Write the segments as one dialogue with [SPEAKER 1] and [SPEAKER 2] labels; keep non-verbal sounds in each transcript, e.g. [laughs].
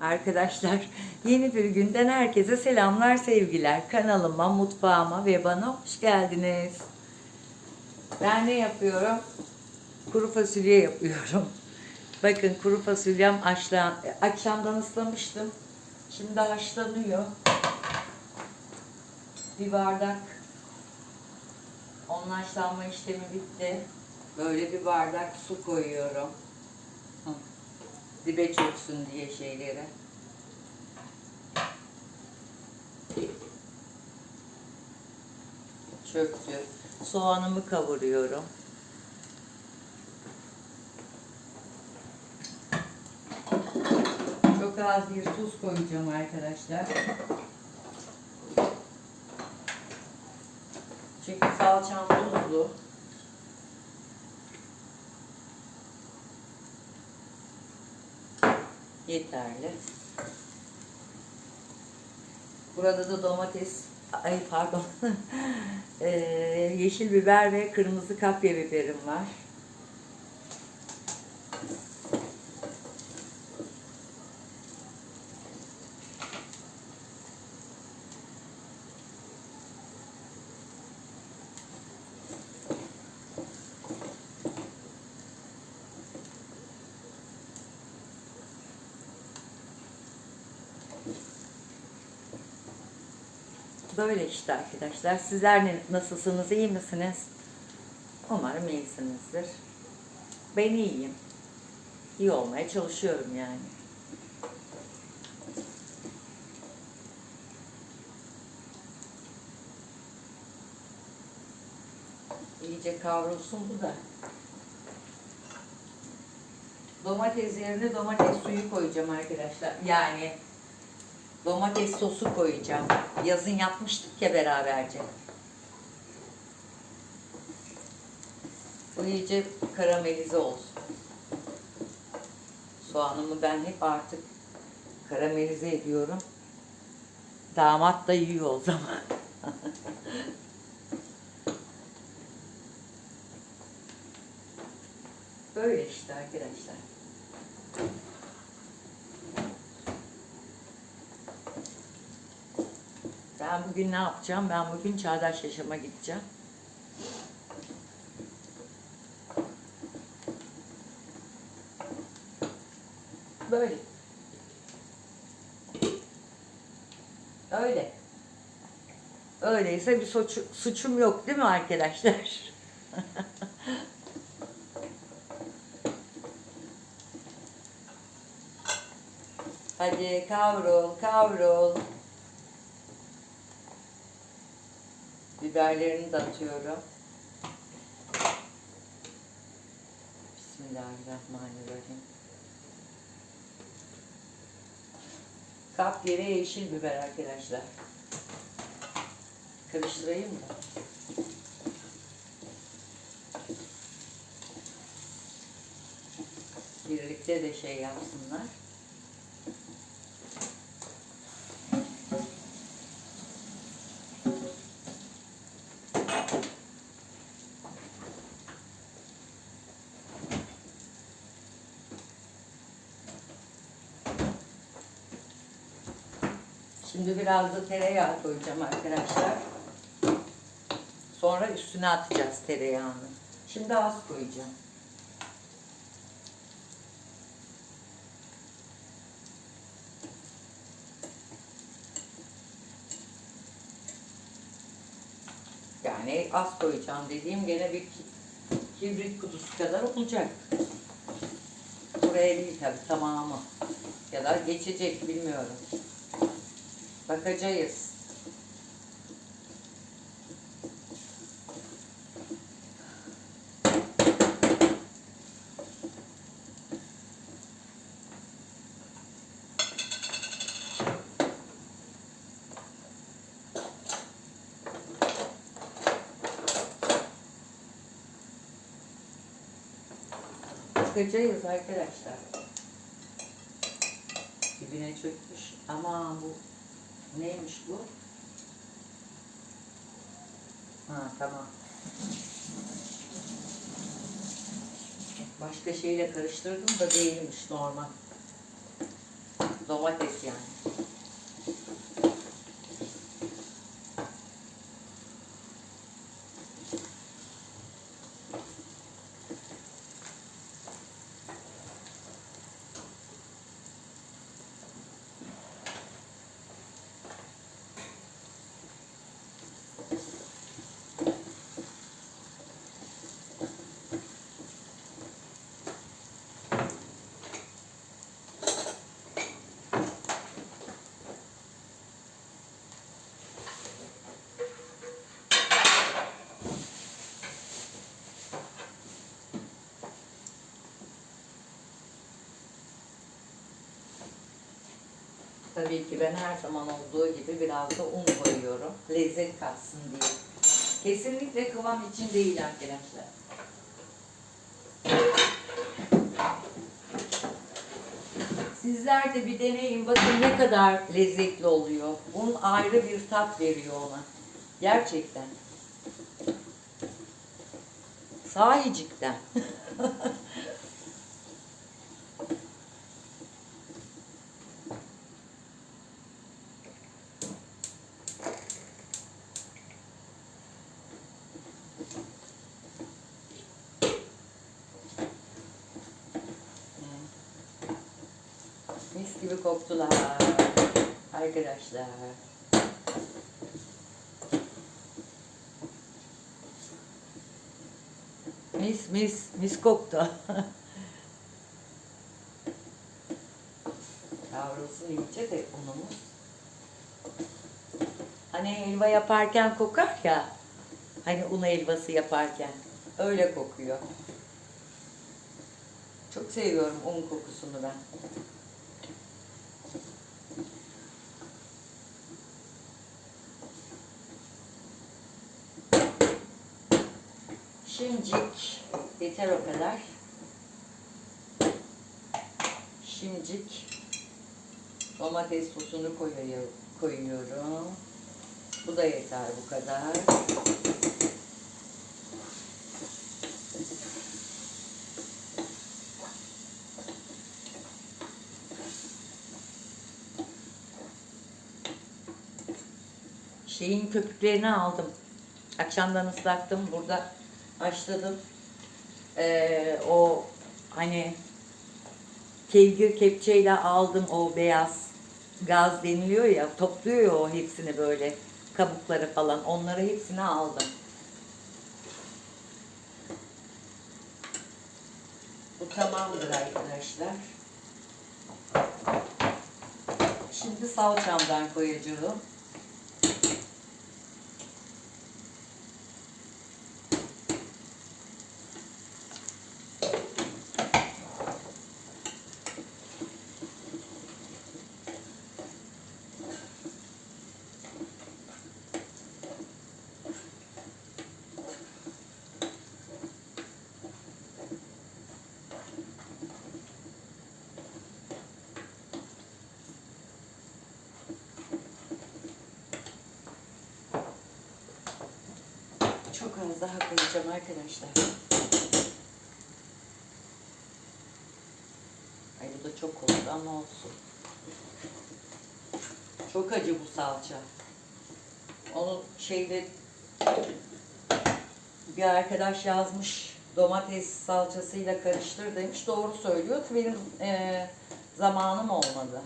[SPEAKER 1] Arkadaşlar yeni bir günden herkese selamlar sevgiler. Kanalıma, mutfağıma ve bana hoş geldiniz. Ben ne yapıyorum? Kuru fasulye yapıyorum. Bakın kuru fasulyem haşlan, akşamdan ıslamıştım. Şimdi haşlanıyor. Bir bardak onun haşlanma işlemi bitti. Böyle bir bardak su koyuyorum. Dibe çöksün diye şeyleri. Çöktü. Soğanımı kavuruyorum. Çok az bir tuz koyacağım arkadaşlar. Çünkü salçam tuzlu. Yeterli. Burada da domates, ay pardon, Eee, [laughs] yeşil biber ve kırmızı kapya biberim var. Böyle işte arkadaşlar. Sizler ne- nasılsınız? iyi misiniz? Umarım iyisinizdir. Ben iyiyim. İyi olmaya çalışıyorum yani. İyice kavrulsun bu da. Domates yerine domates suyu koyacağım arkadaşlar. Yani domates sosu koyacağım. Yazın yapmıştık ya beraberce. Bu iyice karamelize olsun. Soğanımı ben hep artık karamelize ediyorum. Damat da yiyor o zaman. [laughs] Böyle işte arkadaşlar. Ben bugün ne yapacağım? Ben bugün Çağdaş Yaşam'a gideceğim. Böyle. Öyle. Öyleyse bir suçu- suçum yok değil mi arkadaşlar? [laughs] Hadi kavrul, kavrul. Biberlerini de atıyorum. Bismillahirrahmanirrahim. Kap yere yeşil biber arkadaşlar. Karıştırayım mı? Birlikte de şey yapsınlar. Şimdi biraz da tereyağı koyacağım arkadaşlar. Sonra üstüne atacağız tereyağını. Şimdi az koyacağım. Yani az koyacağım dediğim gene bir ki- kibrit kutusu kadar olacak. Buraya değil tabi tamamı. Ya da geçecek bilmiyorum. Bakacağız. Bakacağız arkadaşlar. Dibine çökmüş. Ama bu neymiş bu? Ha tamam. Başka şeyle karıştırdım da değilmiş normal. Domates yani. Tabii ki ben her zaman olduğu gibi biraz da un koyuyorum. Lezzet katsın diye. Kesinlikle kıvam için değil arkadaşlar. Sizler de bir deneyin bakın ne kadar lezzetli oluyor. Un ayrı bir tat veriyor ona. Gerçekten. Sahicikten. [laughs] Mis gibi koktular arkadaşlar. Mis mis mis koktu. [laughs] Kavrulsun iyice de unumuz. Hani helva yaparken kokar ya. Hani un helvası yaparken. Öyle kokuyor. Çok seviyorum un kokusunu ben. Şimdicik yeter o kadar. Şimdicik domates sosunu koyuyor- koyuyorum. Bu da yeter bu kadar. Şeyin köpüklerini aldım. Akşamdan ıslattım. Burada haşladım. Ee, o hani kevgir kepçeyle aldım o beyaz gaz deniliyor ya topluyor o hepsini böyle kabukları falan onları hepsini aldım. Bu tamamdır arkadaşlar. Şimdi salçamdan koyacağım. Çok az daha koyacağım arkadaşlar. Ay bu da çok oldu ama olsun. Çok acı bu salça. Onu şeyde bir arkadaş yazmış domates salçasıyla karıştır demiş. Doğru söylüyor. Benim eee, zamanım olmadı.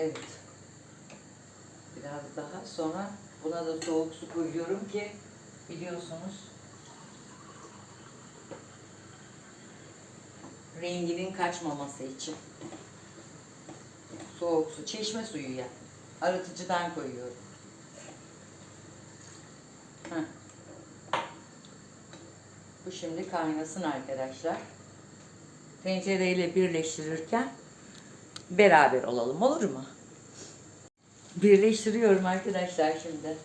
[SPEAKER 1] Evet. Biraz daha sonra buna da soğuk su koyuyorum ki biliyorsunuz renginin kaçmaması için. Soğuk su, çeşme suyu ya. Arıtıcıdan koyuyorum. Heh. Bu şimdi kaynasın arkadaşlar. Tencereyle birleştirirken beraber olalım olur mu? Birleştiriyorum arkadaşlar şimdi.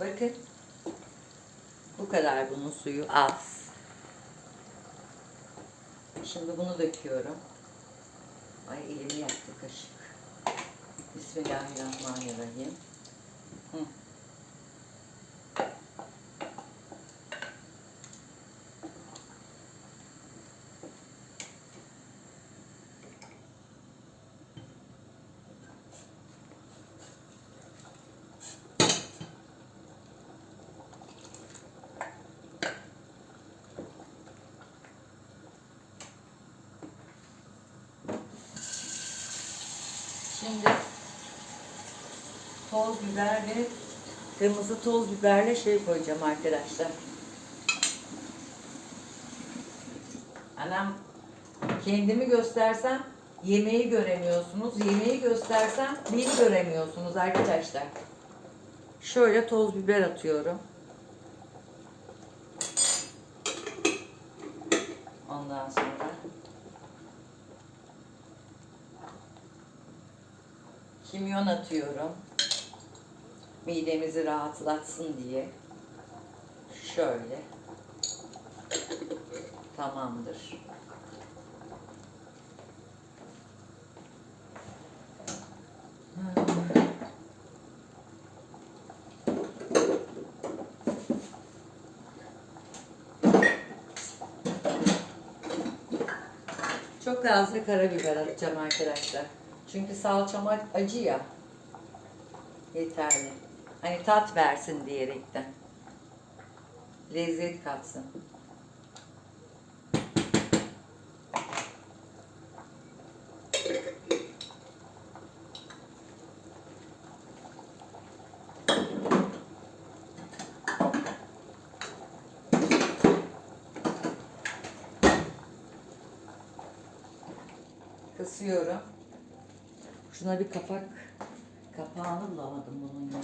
[SPEAKER 1] Bakın. Bu kadar bunun suyu az. Şimdi bunu döküyorum. Ay elimi yaktı kaşık. Bismillahirrahmanirrahim. Şimdi toz biber kırmızı toz biberle şey koyacağım arkadaşlar. Anam kendimi göstersem yemeği göremiyorsunuz. Yemeği göstersem beni göremiyorsunuz arkadaşlar. Şöyle toz biber atıyorum. Ondan sonra kimyon atıyorum. Midemizi rahatlatsın diye. Şöyle. Tamamdır. Çok az da karabiber atacağım arkadaşlar. Çünkü salçam acı ya. Yeterli. Hani tat versin diyerekten. Lezzet katsın. Kısıyorum. Şuna bir kapak, kapağını bulamadım bunun ya.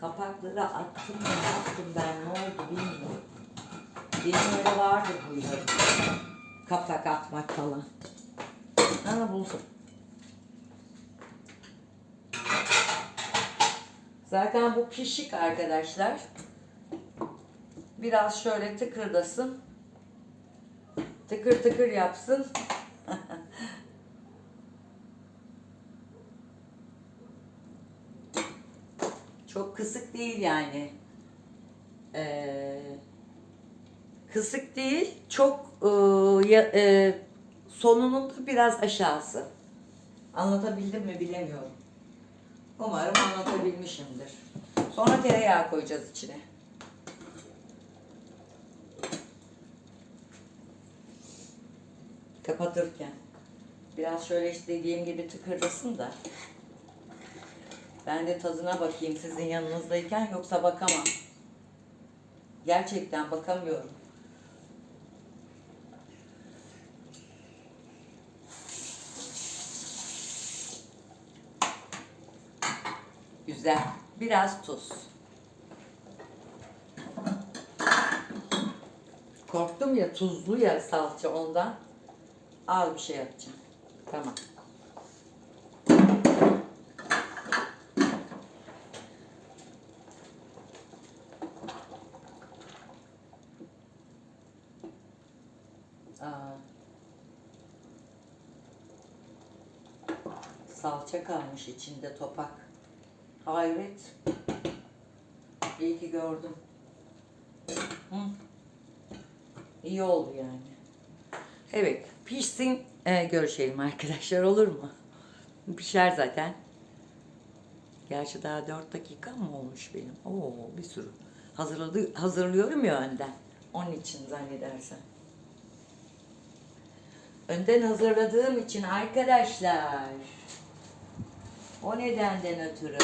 [SPEAKER 1] Kapakları attım mı, ne yaptım ben, ne oldu bilmiyorum. Benim öyle vardı huylarım. Kapak atmak falan. Ama buldum. Zaten bu pişik arkadaşlar. Biraz şöyle tıkırdasın. Tıkır tıkır yapsın. [laughs] Çok kısık değil yani. Ee, kısık değil, çok e, e, sonunun da biraz aşağısı. Anlatabildim mi bilemiyorum. Umarım anlatabilmişimdir. Sonra tereyağı koyacağız içine. Kapatırken. Biraz şöyle işte dediğim gibi tıkırdasın da. Ben de tadına bakayım sizin yanınızdayken yoksa bakamam. Gerçekten bakamıyorum. Güzel. Biraz tuz. Korktum ya tuzlu ya salça ondan. Az bir şey yapacağım. Tamam. Salça kalmış içinde topak. Hayret. İyi ki gördüm. Hı. İyi oldu yani. Evet, pişsin e, görüşelim arkadaşlar olur mu? Pişer zaten. Gerçi daha 4 dakika mı olmuş benim? Oo bir sürü. Hazırladı, hazırlıyorum ya önden. Onun için zannedersen. Önden hazırladığım için arkadaşlar. O nedenden ötürü.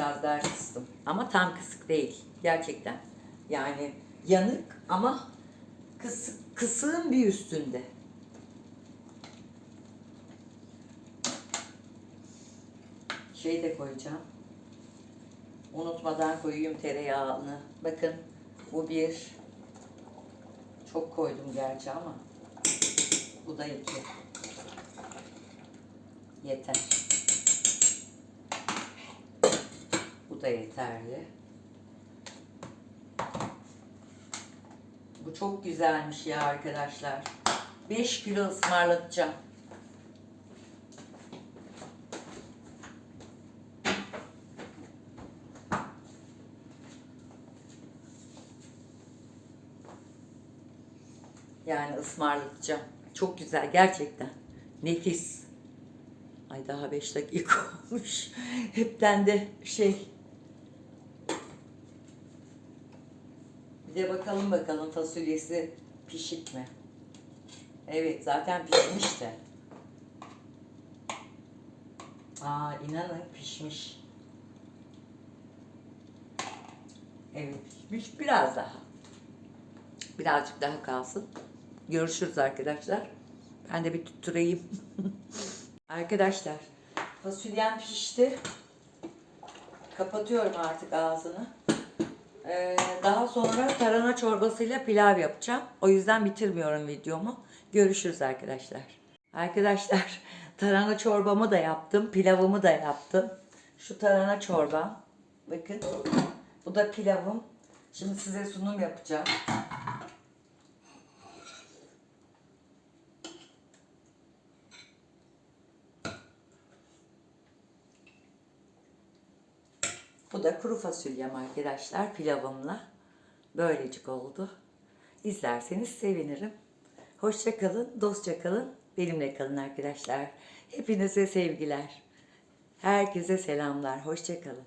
[SPEAKER 1] biraz daha kıstım. Ama tam kısık değil. Gerçekten. Yani yanık ama kısık, kısığın bir üstünde. Şey de koyacağım. Unutmadan koyayım tereyağını. Bakın bu bir. Çok koydum gerçi ama. Bu da iki. Yeter. Bu da yeterli. Bu çok güzelmiş ya arkadaşlar. 5 kilo ısmarlatacağım. Yani ısmarlatacağım. Çok güzel gerçekten. Nefis. Ay daha 5 dakika [laughs] olmuş. Hepten de şey. Bir de bakalım bakalım fasulyesi pişik mi? Evet zaten pişmiş de. Aa inanın pişmiş. Evet pişmiş biraz daha. Birazcık daha kalsın. Görüşürüz arkadaşlar. Ben de bir tutturayım. [laughs] arkadaşlar fasulyem pişti. Kapatıyorum artık ağzını. Ee, daha sonra tarhana çorbasıyla pilav yapacağım. O yüzden bitirmiyorum videomu. Görüşürüz arkadaşlar. Arkadaşlar [laughs] tarhana çorbamı da yaptım. Pilavımı da yaptım. Şu tarhana çorbam. Bakın. Bu da pilavım. Şimdi size sunum yapacağım. Da kuru fasulyem arkadaşlar pilavımla. Böylecik oldu. İzlerseniz sevinirim. Hoşça kalın, dostça kalın. Benimle kalın arkadaşlar. Hepinize sevgiler. Herkese selamlar. Hoşça kalın.